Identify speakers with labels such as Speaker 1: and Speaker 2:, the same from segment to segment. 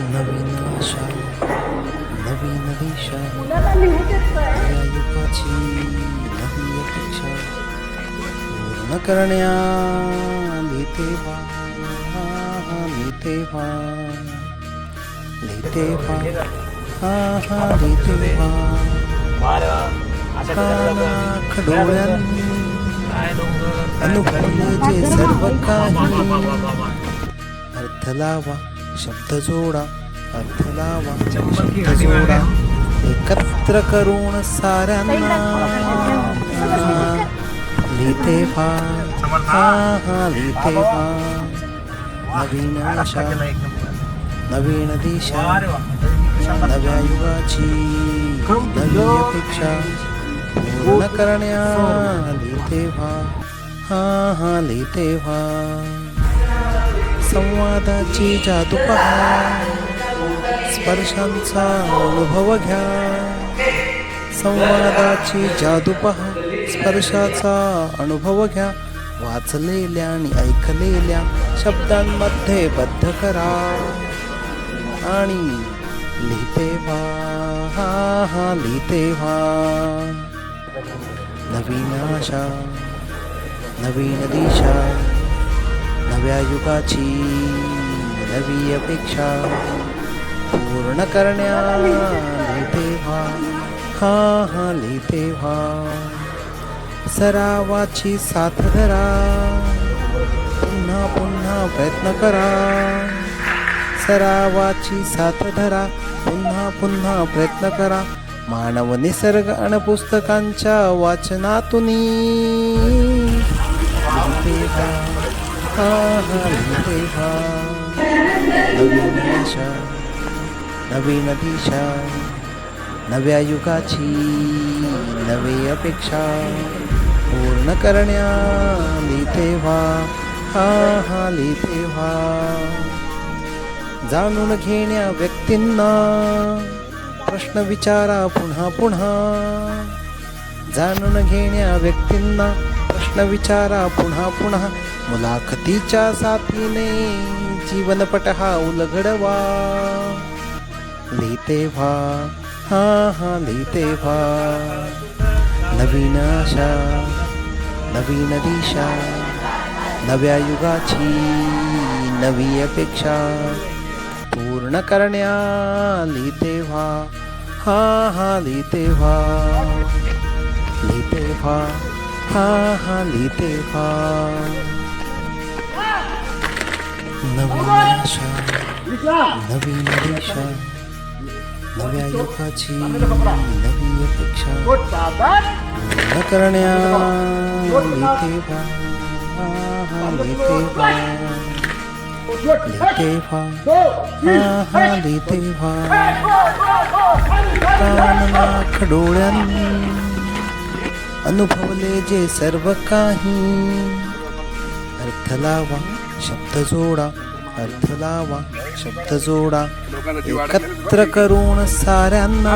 Speaker 1: नवीन आशा नवीन दिशा युगाची नवी अपेक्षा पूर्ण करण्या तेव्हा तेव्हा तेव्हा हा हा तेव्हा. कानाख डोळ्यांनी अनुभवले जे सर्व काही. अर्थ लावा. शब्द जोडा अर्थ लावा शब्द जोडा. एकत्र करून साऱ्यांना लिहिते व्हा हा हा लिहिते व्हा नवीन आशा. नवीन दिशा. नव्या युगाची नवी अपेक्षा. पूर्ण करण्या. लिहिते व्हा हा हा लिहिते व्हा संवादाची जादू पहा. स्पर्शांचा अनुभव घ्या. संवादाची जादू पहा. स्पर्शाचा अनुभव घ्या. वाचलेल्या आणि ऐकलेल्या शब्दांमध्ये बद्ध करा. आणि लिहिते व्हा. हा हा लिहिते व्हा. नवीन आशा नवीन दिशा. नव्या युगाची नवी अपेक्षा पूर्ण करण्या तेव्हा. व्हा हा हा तेव्हा. व्हा सरावाची साथ धरा. पुन्हा पुन्हा प्रयत्न करा. सरावाची साथ धरा. पुन्हा पुन्हा प्रयत्न करा. मानव निसर्ग आणि पुस्तकांच्या वाचनातून हा नवीन आशा नवीन दिशा नव्या युगाची नवी अपेक्षा पूर्ण करण्या तेव्हा व्हा हा हा तेव्हा। व्हा जाणून घेण्या व्यक्तींना प्रश्न विचारा पुन्हा पुन्हा। जाणून घेण्या व्यक्तींना प्रश्न विचारा पुन्हा पुन्हा. मुलाखतीच्या साथीने जीवनपट हा उलगडवा. लिहिते व्हा. हा हा लिहिते व्हा. नवीन आशा नवीन दिशा नव्या युगाची नवी अपेक्षा. पूर्ण करण्या लिहिते व्हा. हा हा लिहिते व्हा. लिहिते व्हा. हा हा लिहिते व्हा नवीन आशा नवीन दिशा नव्या युगाची नवी अपेक्षा पूर्ण करण्या लिहिते व्हा हा हा लिहिते व्हा लिहिते व्हा हा हा लिहिते व्हा काननाख डोळ्यांनी अनुभवले जे सर्व काही. अर्थ लावा शब्द जोडा अर्थ लावा शब्द जोडा. एकत्र करून साऱ्यांना.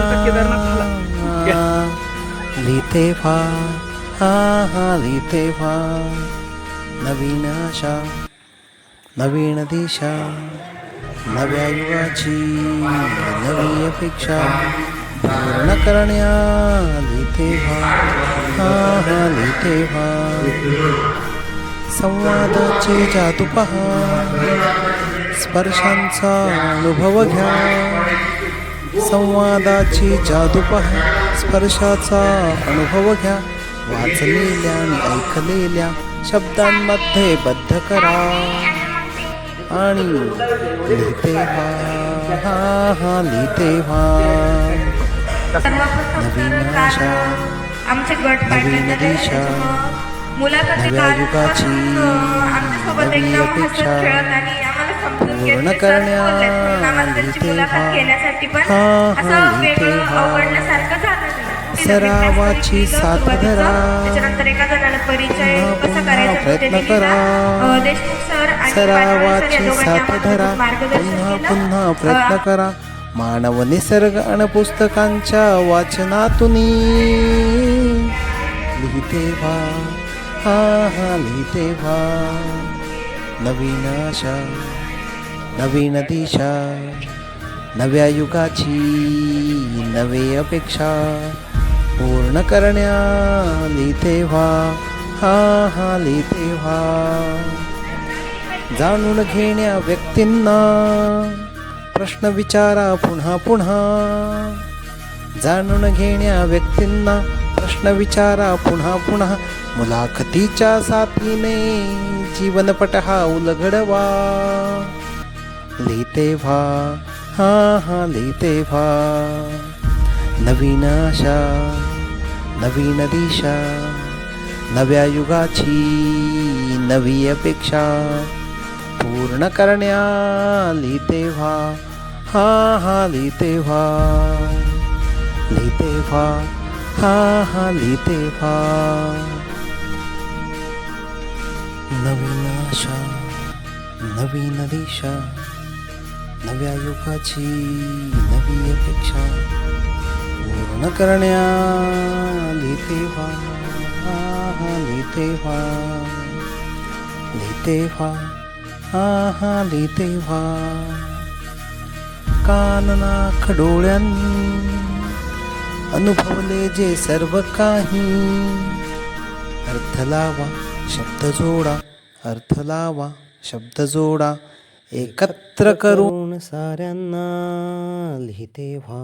Speaker 1: लिहिते व्हा. हा हा लिहिते व्हा. नवीन आशा नवीन दिशा नव्या युगाची नवी अपेक्षा. पूर्ण करण्या लिहिते व्हा हा हा लिहिते व्हा संवादाची जादू पहा स्पर्शांचा अनुभव घ्या. संवादाची जादू पहा स्पर्शाचा अनुभव घ्या. वाचलेल्या आणि ऐकलेल्या शब्दांमध्ये बद्ध करा. आणि लिहिते व्हा हा हा लिहिते व्हा नवीन आशा,
Speaker 2: आमचे गट
Speaker 1: नवीन दिशा, नव्या युगाची नवी अपेक्षा पूर्ण करण्या हा. सरावाची साथ. धरा. प्रयत्न. करा. सरावाची साथ धरा पुन्हा. पुन्हा प्रयत्न करा मानव निसर्ग आणि पुस्तकांच्या वाचनातून लिहिते व्हा हा हा लिहिते व्हा नवीन आशा नवीन दिशा नव्या युगाची नवे अपेक्षा पूर्ण करण्या. लिहिते व्हा हा हा लिहिते व्हा जाणून घेण्या व्यक्तींना प्रश्न विचारा पुन्हा पुन्हा. जाणून घेण्या व्यक्तींना प्रश्न विचारा पुन्हा पुन्हा. मुलाखतीच्या साथीने जीवनपट हा उलगडवा. लिहिते व्हा हा हा लिहिते व्हा नवीन आशा नवीन दिशा. नव्या युगाची नवी अपेक्षा. पूर्ण करण्या लिहिते व्हा हा हा लिहिते व्हा लिहिते व्हा हा हा लिहिते व्हा नवीन आशा नवीन दिशा नव्या युगाची नवी अपेक्षा. पूर्ण करण्या लिहिते व्हा हा हा लिहिते व्हा आहाली तेव्हा हा हा लिहिते व्हा अनुभवले जे सर्व काही. अर्थ लावा शब्द जोडा अर्थ लावा शब्द जोडा एकत्र करून साऱ्यांना लिहिते व्हा